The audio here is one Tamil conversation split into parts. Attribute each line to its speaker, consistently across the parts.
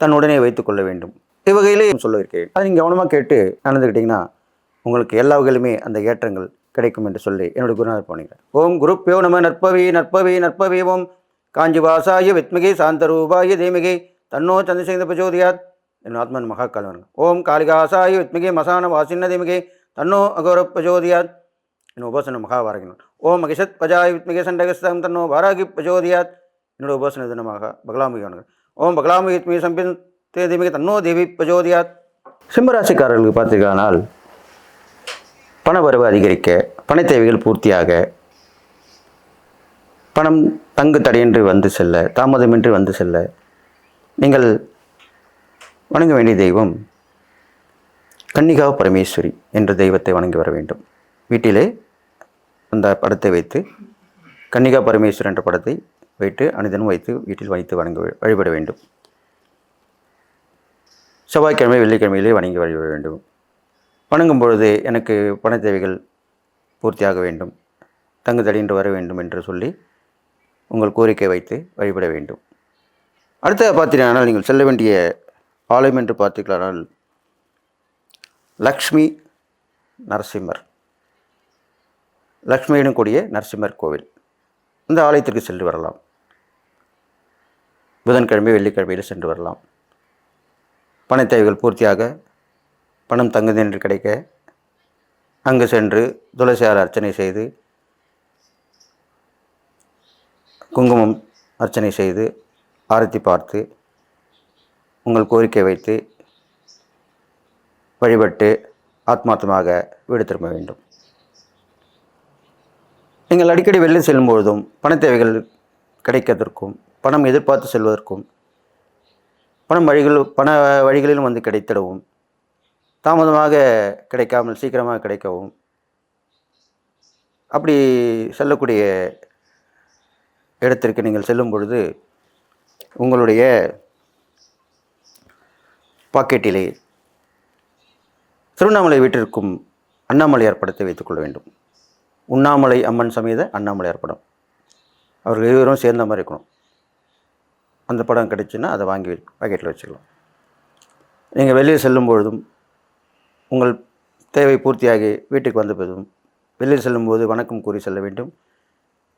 Speaker 1: தன்னுடனே வைத்துக் கொள்ள வேண்டும். இவ்வகையிலே சொல்லியிருக்கேன் அதை நீங்கள் கவனமாக கேட்டு நடந்துக்கிட்டிங்கன்னா உங்களுக்கு எல்லா வகையிலுமே அந்த ஏற்றங்கள் கிடைக்கும் என்று சொல்லி என்னுடைய குருநாதர் போனீங்க ஓம் குருப்பியோ நம நற்பவி நற்பவி நற்பவி ஓம். காஞ்சி வாசாய வித்மிகை சாந்தரூபாய தேமிகை தன்னோ சந்திரசேகர பிரச்சோதியாத். என் ஆத்மன் மகாகாலவன் ஓம் காளிகாசாய வித்மிகை மசான வாசின்ன தேமிகை தன்னோ அகௌர பிரச்சோதியாத். என் உபாசன மகாபாரகன் ஓம் மகிஷத் பஜாய் வித்மிகை சண்டகஸ்தம் தன்னோ வாராகி பிரச்சோதியாத். என்னோட உபாசன தினமாக பகலாமுகியானவர்கள் ஓம் பகலாமுகி சம்பின் தேதிமிக தன்னோ தேவி பிரச்சோதியாத் சிம்மராசிக்காரர்களுக்கு பார்த்தீங்கன்னால் பண வரவு அதிகரிக்க பண தேவைகள் பூர்த்தியாக பணம் தங்கு தடையின்றி வந்து செல்ல தாமதமின்றி வந்து செல்ல நீங்கள் வணங்க வேண்டிய தெய்வம் கன்னிகா பரமேஸ்வரி என்ற தெய்வத்தை வணங்கி வர வேண்டும். வீட்டிலே அந்த படத்தை வைத்து கன்னிகா பரமேஸ்வரி என்ற படத்தை வைத்து அனுதினம் வைத்து வீட்டில் வைத்து வணங்க வழிபட வேண்டும். செவ்வாய்க்கிழமை வெள்ளிக்கிழமையிலே வணங்கி வழிபட வேண்டும். வணங்கும் பொழுது எனக்கு பண தேவைகள் பூர்த்தியாக வேண்டும். தங்கு தடின்று வர வேண்டும் என்று சொல்லி உங்கள் கோரிக்கை வைத்து வழிபட வேண்டும். அடுத்த பார்த்தீங்கன்னா நீங்கள் செல்ல வேண்டிய ஆலயம் என்று பார்த்தீர்களானால் லக்ஷ்மி நரசிம்மர். லக்ஷ்மியுடன் கூடிய நரசிம்மர் கோவில். இந்த ஆலயத்திற்கு சென்று வரலாம். புதன்கிழமை வெள்ளிக்கிழமையில் சென்று வரலாம். பண தேவைகள் பூர்த்தியாக பணம் தங்குது என்று கிடைக்க அங்கு சென்று துளசியார் அர்ச்சனை செய்து குங்குமம் அர்ச்சனை செய்து ஆரத்தி பார்த்து உங்கள் கோரிக்கை வைத்து வழிபட்டு ஆத்மார்த்தமாக வீடு திரும்ப வேண்டும். நீங்கள் அடிக்கடி வெளியில் செல்லும் பொழுதும் பண தேவைகள் கிடைக்கிறதற்கும் பணம் எதிர்பார்த்து செல்வதற்கும் பணம் வழிகள் பண வழிகளிலும் வந்து கிடைத்திடவும் தாமதமாக கிடைக்காமல் சீக்கிரமாக கிடைக்கவும் அப்படி செல்லக்கூடிய இடத்திற்கு நீங்கள் செல்லும் பொழுது உங்களுடைய பாக்கெட்டிலே திருவண்ணாமலை வீட்டிற்கும் அண்ணாமலையார் படத்தை வைத்துக்கொள்ள வேண்டும். உண்ணாமலை அம்மன் சமேத அண்ணாமலையார் படம் அவர்கள் இருவரும் சேர்ந்த மாதிரி இருக்கணும். அந்த படம் கிடைச்சுன்னா அதை வாங்கி பாக்கெட்டில் வச்சுக்கலாம். நீங்கள் வெளியே செல்லும் பொழுதும் உங்கள் தேவை பூர்த்தியாகி வீட்டுக்கு வந்த பிறகும் வெளியில் செல்லும்போது வணக்கம் கூறி செல்ல வேண்டும்.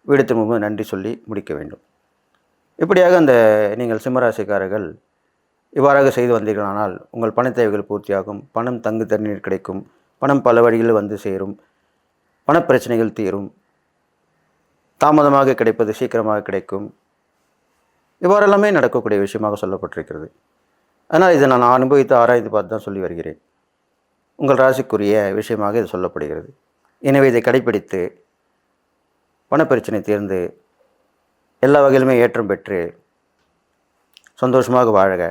Speaker 1: வீடு திரும்பும்போது நன்றி சொல்லி முடிக்க வேண்டும். இப்படியாக அந்த நீங்கள் சிம்மராசிக்காரர்கள் இவ்வாறாக செய்து வந்தீர்களானால் உங்கள் பண தேவைகள் பூர்த்தியாகும் பணம் தங்கு தண்ணீர் கிடைக்கும் பணம் பல வழிகளில் வந்து சேரும் பணப்பிரச்சனைகள் தீரும் தாமதமாக கிடைப்பது சீக்கிரமாக கிடைக்கும். இவ்வாறெல்லாமே நடக்கக்கூடிய விஷயமாக சொல்லப்பட்டிருக்கிறது. ஆனால் இதை நான் அனுபவித்து ஆராய்ந்து பார்த்து தான் சொல்லி வருகிறேன். உங்கள் ராசிக்குரிய விஷயமாக இது சொல்லப்படுகிறது. எனவே இதை கடைப்பிடித்து பணப்பிரச்சனை தீர்ந்து எல்லா வகையிலுமே ஏற்றம் பெற்று சந்தோஷமாக வாழக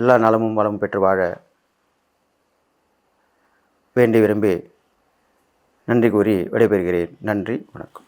Speaker 1: எல்லா நலமும் வளமும் பெற்று வாழ வேண்டி விரும்பி நன்றி கூறி விடைபெறுகிறேன். நன்றி வணக்கம்.